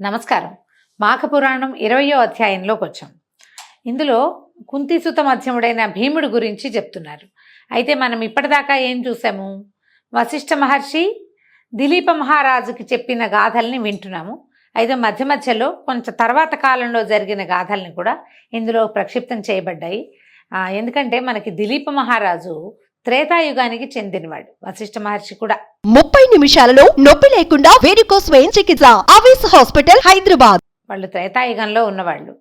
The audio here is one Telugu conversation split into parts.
నమస్కారం. మాఘపురాణం ఇరవయో అధ్యాయంలోకి వచ్చాం ఇందులో కుంతిసుత మధ్యముడైన భీముడు గురించి చెప్తున్నారు. అయితే మనం ఇప్పటిదాకా ఏం చూసాము? వశిష్ఠ మహర్షి దిలీప మహారాజుకి చెప్పిన గాథల్ని వింటున్నాము. అయితే మధ్య మధ్యలో కొంచెం తర్వాత కాలంలో జరిగిన గాథల్ని కూడా ఇందులో ప్రక్షిప్తం చేయబడ్డాయి. ఎందుకంటే మనకి దిలీప మహారాజు త్రేతాయుగానికి చెందినవాడు. వశిష్ఠ మహర్షి కూడా. ముప్పై నిమిషాలలో నొప్పి లేకుండా వేడికోస్ వెయిన్ చికిత్స హాస్పిటల్ హైదరాబాద్. వాళ్ళు త్రేతాయుగంలో ఉన్నవాళ్ళు.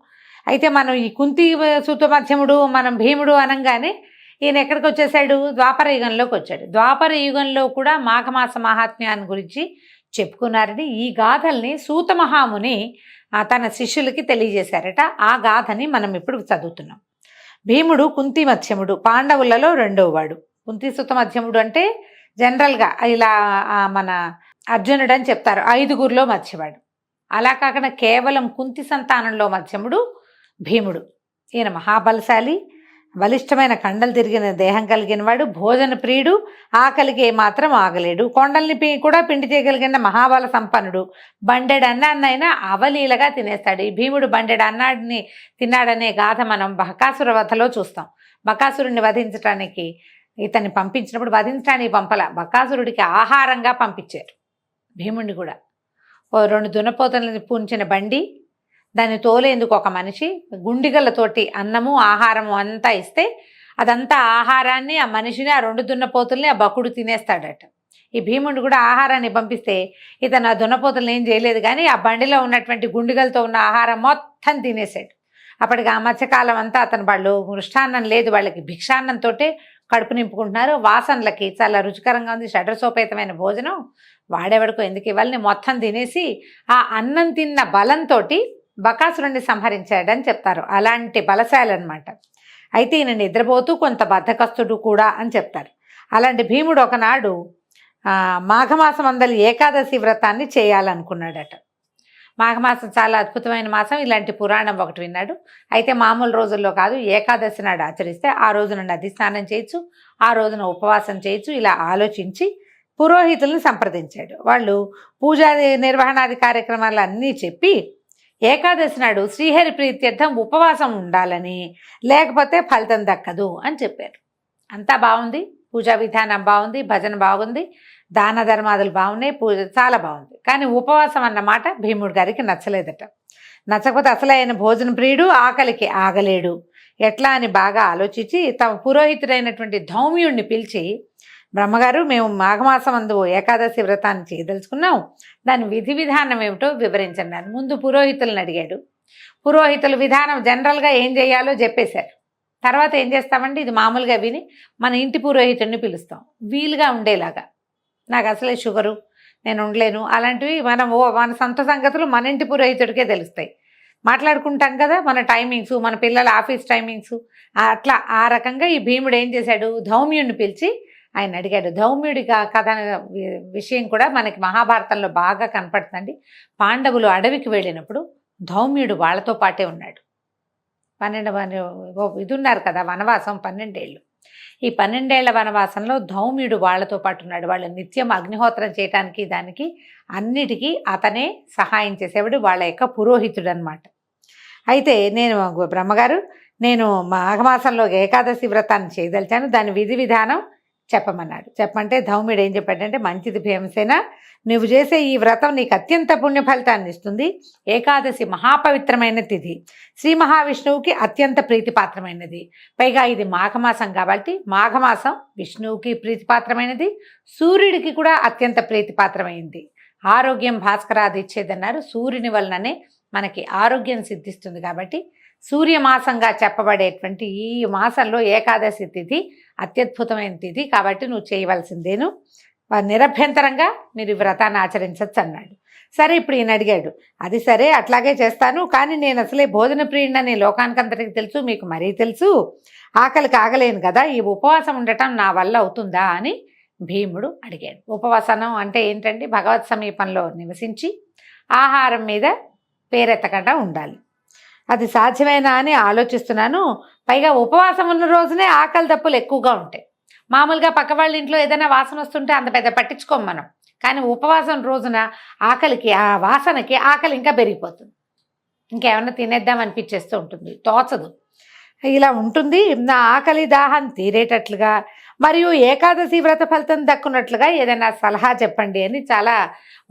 అయితే మనం ఈ కుంతి సుత మధ్యముడు మనం భీముడు అనగానే ఈయన ఎక్కడికి వచ్చేసాడు ద్వాపర యుగంలోకి వచ్చాడు. ద్వాపర యుగంలో కూడా మాఘమాస మహాత్మ్యాన్ని గురించి చెప్పుకున్నారని ఈ గాథల్ని సూత మహాముని ఆ, తన శిష్యులకి తెలియజేశారట. ఆ గాథని మనం ఇప్పుడు చదువుతున్నాం. భీముడు కుంతి మధ్యముడు పాండవులలో రెండవ వాడు కుంతి సుత మధ్యముడు అంటే జనరల్గా ఇలా మన అర్జునుడు అని చెప్తారు. ఐదుగురిలో మధ్యవాడు. అలా కాకుండా కేవలం కుంతి సంతానంలో మధ్యముడు భీముడు. ఈయన మహాబలశాలి బలిష్టమైన కండలు తిరిగిన దేహం కలిగిన వాడు భోజన ప్రియుడు ఆకలికి మాత్రం ఆగలేడు. కొండల్ని పి కూడా పిండి చేయగలిగిన మహాబల సంపన్నుడు. బండెడు అన్నాన్నైనా అవలీలగా తినేస్తాడు. ఈ భీముడు బండెడు అన్నాడిని తిన్నాడనే గాథ మనం బకాసుర వధలో చూస్తాం. బకాసురుడిని వధించడానికి ఇతన్ని పంపించినప్పుడు వధించడానికి పంపల. బకాసురుడికి ఆహారంగా పంపించారు. భీముడిని కూడా. ఓ రెండు దున్నపోతలను పూంచిన బండి దాన్ని తోలేందుకు ఒక మనిషి గుండిగలతోటి అన్నము ఆహారము అంతా ఇస్తే అదంతా ఆహారాన్ని ఆ మనిషిని ఆ రెండు దున్నపోతుల్ని ఆ బకుడు తినేస్తాడట. ఈ భీముడు కూడా ఆహారాన్ని పంపిస్తే ఇతను ఆ దున్నపోతులను ఏం చేయలేదు కానీ ఆ బండిలో ఉన్నటువంటి గుండిగలతో ఉన్న ఆహారం మొత్తం తినేశాడు. అప్పటికి ఆ మత్స్యకాలం అంతా అతను వాళ్ళు మృష్టాన్నం లేదు వాళ్ళకి భిక్షాన్నంతో కడుపు నింపుకుంటున్నారు. వాసనలకి చాలా రుచికరంగా ఉంది. షడ్రసోపేతమైన భోజనం. వాడేవాడుకో ఎందుకు ఇవ్వాలని మొత్తం తినేసి ఆ అన్నం తిన్న బలంతో బకాసురుణ్ణి సంహరించాడని చెప్తారు. అలాంటి బలశాలి అనమాట అయితే ఈయన నిద్రపోతూ కొంత బద్ధకస్తుడు కూడా అని చెప్తారు. అలాంటి భీముడు ఒకనాడు మాఘమాసం అందలి ఏకాదశి వ్రతాన్ని చేయాలనుకున్నాడట. మాఘమాసం చాలా అద్భుతమైన మాసం. ఇలాంటి పురాణం ఒకటి విన్నాడు. అయితే మామూలు రోజుల్లో కాదు ఏకాదశి నాడు ఆచరిస్తే ఆ రోజున నది స్నానం చేయొచ్చు ఆ రోజున ఉపవాసం చేయొచ్చు ఇలా ఆలోచించి పురోహితులను సంప్రదించాడు. వాళ్ళు పూజాది నిర్వహణాది కార్యక్రమాలు అన్నీ చెప్పి ఏకాదశి నాడు శ్రీహరి ప్రీత్యర్థం ఉపవాసం ఉండాలని లేకపోతే ఫలితం దక్కదు అని చెప్పారు. అంతా బాగుంది పూజా విధానం బాగుంది భజన బాగుంది. దాన ధర్మాదులు బాగున్నాయి పూజ చాలా బాగుంది. కానీ ఉపవాసం అన్నమాట భీముడు గారికి నచ్చలేదట. నచ్చకపోతే అసలు ఆయన భోజన ప్రియుడు ఆకలికి ఆగలేడు. ఎట్లా అని బాగా ఆలోచించి తమ పురోహితుడైనటువంటి ధౌమ్యుణ్ణి పిలిచి బ్రహ్మగారు మేము మాఘమాసం అందు ఏకాదశి వ్రతాన్ని చేయదలుచుకున్నాం. దాని విధి విధానం ఏమిటో వివరించండి అని ముందు పురోహితులను అడిగాడు. పురోహితుల విధానం జనరల్గా ఏం చేయాలో చెప్పేశారు. తర్వాత ఏం చేస్తామంటే ఇది మామూలుగా విని మన ఇంటి పురోహితుడిని పిలుస్తాం. వీలుగా ఉండేలాగా. నాకు అసలే షుగరు నేను ఉండలేను. అలాంటివి మనం ఓ మన సొంత సంగతులు మన ఇంటి పురోహితుడికే తెలుస్తాయి. మాట్లాడుకుంటాం కదా మన టైమింగ్స్ మన పిల్లల ఆఫీస్ టైమింగ్స్. అట్లా ఆ రకంగా ఈ భీముడు ఏం చేశాడు? ధౌమ్యుడిని పిలిచి ఆయన అడిగాడు. ధౌమ్యుడి కథ విషయం కూడా మనకి మహాభారతంలో బాగా కనపడుతుంది పాండవులు అడవికి వెళ్ళినప్పుడు ధౌమ్యుడు వాళ్ళతో పాటే ఉన్నాడు. పన్నెండు ఇది ఉన్నారు కదా వనవాసం పన్నెండేళ్ళు. ఈ పన్నెండేళ్ళ వనవాసంలో ధౌమ్యుడు వాళ్ళతో పాటు ఉన్నాడు. వాళ్ళు నిత్యం అగ్నిహోత్రం చేయటానికి దానికి అన్నిటికీ అతనే సహాయం చేసేవాడు వాళ్ళ యొక్క పురోహితుడు అనమాట అయితే నేను బ్రహ్మగారు నేను మాఘమాసంలో ఏకాదశి వ్రతాన్ని చేయదలిచాను. దాని విధి విధానం చెప్పమన్నాడు. చెప్పమంటే ధౌమ్యుడు ఏం చెప్పాడంటే మంచిది భీమసేన నువ్వు చేసే ఈ వ్రతం నీకు అత్యంత పుణ్య ఫలితాన్ని ఇస్తుంది. ఏకాదశి మహాపవిత్రమైన తిథి. శ్రీ మహావిష్ణువుకి అత్యంత ప్రీతిపాత్రమైనది. పైగా ఇది మాఘమాసం కాబట్టి మాఘమాసం విష్ణువుకి ప్రీతిపాత్రమైనది. సూర్యుడికి కూడా అత్యంత ప్రీతిపాత్రమైంది. ఆరోగ్యం భాస్కరాది ఇచ్చేదన్నారు. సూర్యుని వలననే మనకి ఆరోగ్యం సిద్ధిస్తుంది కాబట్టి సూర్యమాసంగా చెప్పబడేటువంటి ఈ మాసంలో ఏకాదశి తిథి అత్యద్భుతమైన తిథి కాబట్టి నువ్వు చేయవలసిందేను. నిరభ్యంతరంగా మీరు ఈ వ్రతాన్ని ఆచరించవచ్చు అన్నాడు సరే ఇప్పుడు ఈయన అడిగాడు అది సరే అట్లాగే చేస్తాను కానీ నేను అసలే భోజన ప్రియుడని లోకానికంతటికి తెలుసు మీకు మరీ తెలుసు. ఆకలికి ఆగలేను కదా ఈ ఉపవాసం ఉండటం నా వల్ల అవుతుందా? అని భీముడు అడిగాడు. ఉపవాసనం అంటే ఏంటంటే భగవత్ సమీపంలో నివసించి ఆహారం మీద పేరెత్తకుండా ఉండాలి. అది సాధ్యమేనా అని ఆలోచిస్తున్నాను. పైగా ఉపవాసం ఉన్న రోజునే ఆకలి దప్పులు ఎక్కువగా ఉంటాయి. మామూలుగా పక్క వాళ్ళ ఇంట్లో ఏదైనా వాసన వస్తుంటే అంత పెద్ద పట్టించుకోం మనం. కానీ ఉపవాసం రోజున ఆకలికి ఆ వాసనకి ఆకలి ఇంకా పెరిగిపోతుంది. ఇంకేమన్నా తినేద్దాం అనిపించేస్తూ ఉంటుంది. తోచదు. ఇలా ఉంటుంది. నా ఆకలి దాహం తీరేటట్లుగా మరియు ఏకాదశి వ్రత ఫలితం దక్కున్నట్లుగా ఏదైనా సలహా చెప్పండి అని చాలా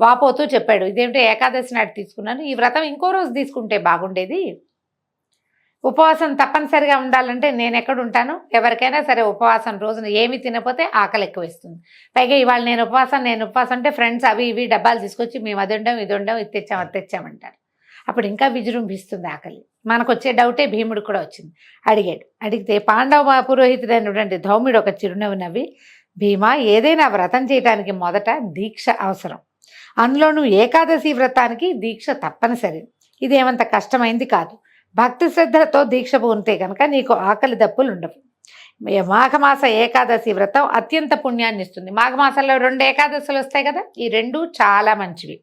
వాపోతూ చెప్పాడు. ఇదేమిటో ఏకాదశి నాటి తీసుకున్నాను? ఈ వ్రతం ఇంకో రోజు తీసుకుంటే బాగుండేది? ఉపవాసం తప్పనిసరిగా ఉండాలంటే నేను ఎక్కడ ఉంటాను? ఎవరికైనా సరే ఉపవాసం రోజున ఏమి తినపోతే ఆకలి ఎక్కువ ఇస్తుంది. పైగా ఇవాళ నేను ఉపవాసం నేను ఉపవాసం అంటే ఫ్రెండ్స్ అవి ఇవి డబ్బాలు తీసుకొచ్చి మేము అది ఉండం ఇది ఉండం ఇది తెచ్చాం అది తెచ్చామంటారు అప్పుడు ఇంకా విజృంభిస్తుంది ఆకలి. మనకు వచ్చే డౌటే భీముడు కూడా వచ్చింది. అడిగాడు. అడిగితే పాండవ పురోహితుడైనటువంటి ధౌముడు ఒక చిరునవ్వు నవ్వి భీమా ఏదైనా వ్రతం చేయడానికి మొదట దీక్ష అవసరం. అందులోనూ ఏకాదశి వ్రతానికి దీక్ష తప్పనిసరి. ఇదేమంత కష్టమైంది కాదు. భక్తి శ్రద్ధలతో దీక్ష పూనితే కనుక నీకు ఆకలి దప్పులు ఉండవు. మాఘమాస ఏకాదశి వ్రతం అత్యంత పుణ్యాన్ని ఇస్తుంది మాఘమాసంలో రెండు ఏకాదశులు వస్తాయి కదా? ఈ రెండు చాలా మంచివి.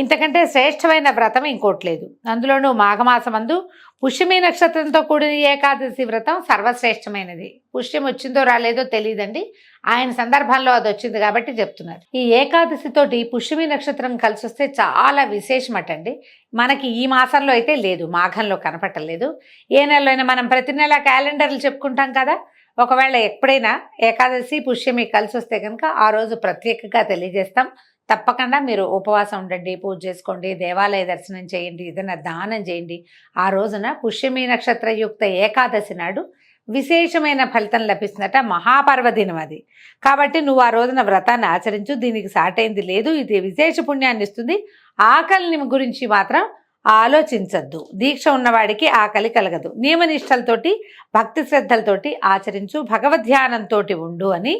ఇంతకంటే శ్రేష్టమైన వ్రతం ఇంకోటి లేదు. అందులోనూ మాఘమాసమందు పుష్యమి నక్షత్రంతో కూడిన ఏకాదశి వ్రతం సర్వశ్రేష్టమైనది. పుష్యం వచ్చిందో రాలేదో తెలియదండి ఆయన సందర్భంలో అది వచ్చింది కాబట్టి చెప్తున్నారు. ఈ ఏకాదశితోటి పుష్యమి నక్షత్రం కలిసి వస్తే చాలా విశేషమట అండి మనకి ఈ మాసంలో అయితే లేదు. మాఘంలో కనపట్టలేదు ఏ నెలలో అయినా మనం ప్రతి నెల క్యాలెండర్లు చెప్పుకుంటాం కదా. ఒకవేళ ఎప్పుడైనా ఏకాదశి పుష్యమి కలిసి వస్తే కనుక ఆ రోజు ప్రత్యేకంగా తెలియజేస్తాం. తప్పకుండా మీరు ఉపవాసం ఉండండి పూజ చేసుకోండి దేవాలయ దర్శనం చేయండి ఏదైనా దానం చేయండి. ఆ రోజున పుష్యమి నక్షత్రయుక్త ఏకాదశి నాడు విశేషమైన ఫలితం లభిస్తుందట మహాపర్వదినం అది. కాబట్టి నువ్వు ఆ రోజున వ్రతాన్ని ఆచరించు దీనికి సాటైంది లేదు ఇది విశేష పుణ్యాన్ని ఇస్తుంది. ఆకలిని గురించి మాత్రం ఆలోచించద్దు. దీక్ష ఉన్నవాడికి ఆకలి కలగదు. నియమనిష్టలతోటి భక్తి శ్రద్ధలతోటి ఆచరించు భగవద్ధ్యానంతో ఉండు అని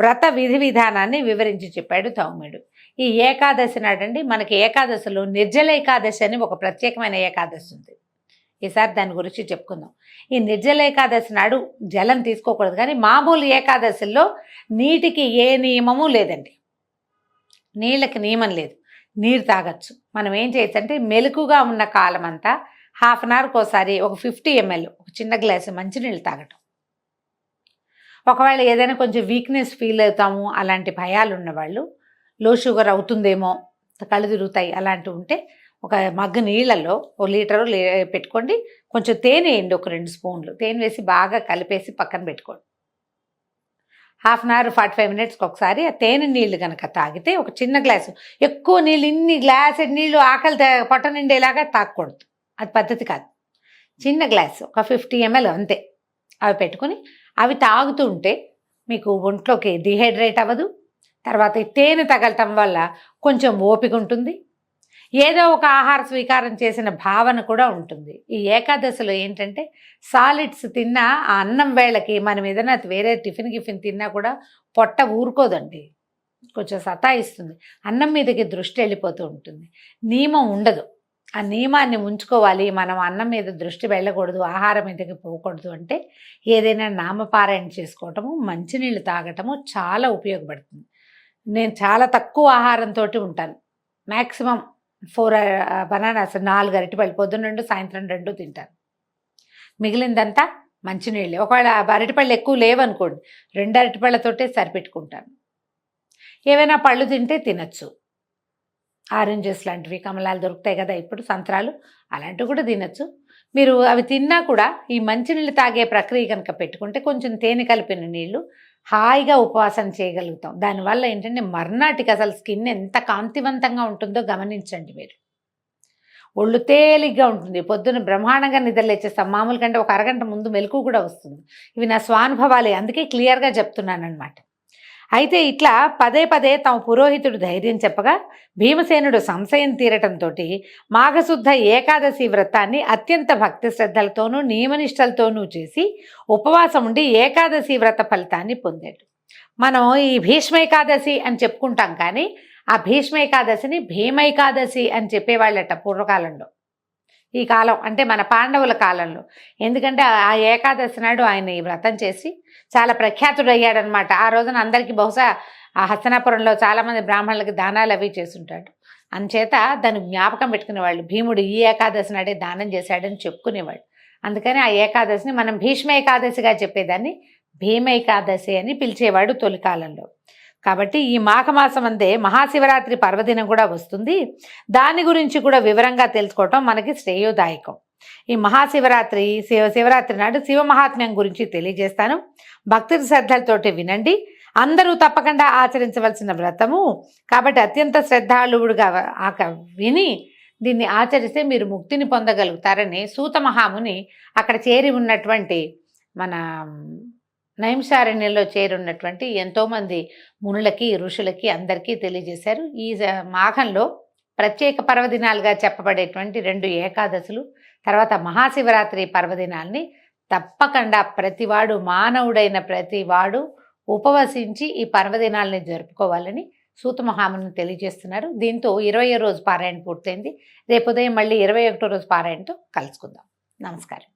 వ్రత విధి విధానాన్ని వివరించి చెప్పాడు తౌమ్యుడు ఈ ఏకాదశి నాడండి మనకి ఏకాదశిలో నిర్జల ఏకాదశి అని ఒక ప్రత్యేకమైన ఏకాదశి ఉంది. ఈసారి దాని గురించి చెప్పుకుందాం. ఈ నిర్జల ఏకాదశి నాడు జలం తీసుకోకూడదు కానీ మామూలు ఏకాదశిలో నీటికి ఏ నియమము లేదండి. నీళ్ళకి నియమం లేదు. నీరు తాగొచ్చు. మనం ఏం చేయొచ్చు అంటే మెలకుగా ఉన్న కాలం అంతా హాఫ్ అన్ అవర్కి ఒకసారి ఒక ఫిఫ్టీ ఎంఎల్ ఒక చిన్న గ్లాసు మంచినీళ్ళు తాగటం. ఒకవేళ ఏదైనా కొంచెం వీక్నెస్ ఫీల్ అవుతాము అలాంటి భయాలు ఉన్నవాళ్ళు లో షుగర్ అవుతుందేమో కళ్ళు తిరుగుతాయి అలాంటివి ఉంటే ఒక మగ్గు నీళ్ళల్లో ఓ లీటరు లే పెట్టుకోండి. కొంచెం తేనె వేయండి ఒక రెండు స్పూన్లు. తేనె వేసి బాగా కలిపేసి పక్కన పెట్టుకోండి. Half an hour forty five మినిట్స్కి ఒకసారి ఆ తేనె నీళ్ళు కనుక తాగితే ఒక చిన్న గ్లాసు ఎక్కువ నీళ్ళు ఇన్ని గ్లాస్ నీళ్ళు ఆకలి పొట్ట నిండేలాగా తాగకూడదు అది పద్ధతి కాదు. చిన్న గ్లాస్ ఒక ఫిఫ్టీ ఎంఎల్ అంతే. అవి పెట్టుకుని అవి తాగుతూ ఉంటే మీకు ఒంట్లోకి డిహైడ్రేట్ అవ్వదు. తర్వాత తేనె తగలటం వల్ల కొంచెం ఓపిక ఉంటుంది. ఏదో ఒక ఆహార స్వీకారం చేసిన భావన కూడా ఉంటుంది. ఈ ఏకాదశిలో ఏంటంటే సాలిడ్స్ తిన్నా ఆ అన్నం వేళకి మనం ఏదైనా వేరే టిఫిన్ గిఫిన్ తిన్నా కూడా పొట్ట ఊరుకోదండి. కొంచెం సతాయిస్తుంది. అన్నం మీదకి దృష్టి వెళ్ళిపోతూ ఉంటుంది. నియమం ఉండదు. ఆ నియమాన్ని ఉంచుకోవాలి మనం అన్నం మీద దృష్టి వెళ్ళకూడదు. ఆహారం మీదకి పోకూడదు అంటే ఏదైనా నామపారాయణ చేసుకోవటము మంచినీళ్ళు తాగటము చాలా ఉపయోగపడుతుంది. నేను చాలా తక్కువ ఆహారంతో ఉంటాను. మ్యాక్సిమం ఫోర్ బనానాస్ నాలుగు అరటిపళ్ళు పొద్దున్న రెండు సాయంత్రం రెండు తింటాను. మిగిలిందంతా మంచినీళ్ళే ఒకవేళ అరటిపళ్ళు ఎక్కువ లేవనుకోండి రెండు అరటిపళ్ళతోటే సరిపెట్టుకుంటాను. ఏవైనా పళ్ళు తింటే తినచ్చు. ఆరెంజెస్ లాంటివి కమలాలు దొరుకుతాయి కదా ఇప్పుడు సంత్రాలు అలాంటివి కూడా తినచ్చు. మీరు అవి తిన్నా కూడా ఈ మంచినీళ్ళు తాగే ప్రక్రియ కనుక పెట్టుకుంటే కొంచెం తేనె కలిపిన నీళ్ళు హాయిగా ఉపవాసం చేయగలుగుతాం. దానివల్ల ఏంటంటే మర్నాటికి అసలు స్కిన్ ఎంత కాంతివంతంగా ఉంటుందో గమనించండి మీరు. ఒళ్ళు తేలిగ్గా ఉంటుంది. పొద్దున్న బ్రహ్మాండంగా నిద్రలేచేస్తాం మామూలు కంటే ఒక అరగంట ముందు మెలకు కూడా వస్తుంది. ఇవి నా స్వానుభవాలే. అందుకే క్లియర్గా చెప్తున్నాను అనమాట అయితే ఇట్లా పదే పదే తమ పురోహితుడు ధైర్యం చెప్పగా భీమసేనుడు సంశయం తీరటంతో మాఘశుద్ధ ఏకాదశి వ్రతాన్ని అత్యంత భక్తి శ్రద్ధలతోనూ నియమనిష్టలతోనూ చేసి ఉపవాసం ఉండి ఏకాదశి వ్రత ఫలితాన్ని పొందాడు. మనం ఈ భీష్మైకాదశి అని చెప్పుకుంటాం కానీ ఆ భీష్మైకాదశిని భీమైకాదశి అని చెప్పేవాళ్ళట పూర్వకాలంలో. ఈ కాలం అంటే మన పాండవుల కాలంలో. ఎందుకంటే ఆ ఏకాదశి నాడు ఆయన ఈ వ్రతం చేసి చాలా ప్రఖ్యాతుడయ్యాడనమాట. ఆ రోజున అందరికీ బహుశా ఆ హస్తనాపురంలో చాలామంది బ్రాహ్మణులకి దానాలు అవి చేస్తుంటాడు. అందుచేత దాన్ని జ్ఞాపకం పెట్టుకునేవాళ్ళు భీముడు ఈ ఏకాదశి నాడే దానం చేశాడని చెప్పుకునేవాడు. అందుకని ఆ ఏకాదశిని మనం భీష్మ ఏకాదశిగా చెప్పేదాన్ని భీమ ఏకాదశి అని పిలిచేవాడు తొలి కాలంలో. కాబట్టి ఈ మాఘమాసం అందే మహాశివరాత్రి పర్వదినం కూడా వస్తుంది. దాని గురించి కూడా వివరంగా తెలుసుకోవటం మనకి శ్రేయోదాయకం. ఈ మహాశివరాత్రి శివ శివరాత్రి నాడు శివ మహాత్మ్యం గురించి తెలియజేస్తాను. భక్తి శ్రద్ధలతోటి వినండి. అందరూ తప్పకుండా ఆచరించవలసిన వ్రతము. కాబట్టి అత్యంత శ్రద్ధాళువుడుగా విని దీన్ని ఆచరిస్తే మీరు ముక్తిని పొందగలుగుతారని సూత మహాముని అక్కడ చేరి ఉన్నటువంటి మన నైంసారణ్యంలో చేరున్నటువంటి ఎంతోమంది మునులకి ఋషులకి అందరికీ తెలియజేశారు. ఈ జ- మాఘంలో ప్రత్యేక పర్వదినాలుగా చెప్పబడేటువంటి రెండు ఏకాదశులు తర్వాత మహాశివరాత్రి పర్వదినాల్ని తప్పకుండా ప్రతివాడు మానవుడైన ప్రతివాడు ఉపవసించి ఈ పర్వదినాల్ని జరుపుకోవాలని సూతమహామును తెలియజేస్తున్నారు. దీంతో ఇరవై రోజు పారాయణ పూర్తయింది. రేపు ఉదయం మళ్ళీ ఇరవై ఒకటో రోజు పారాయణతో కలుసుకుందాం. నమస్కారం.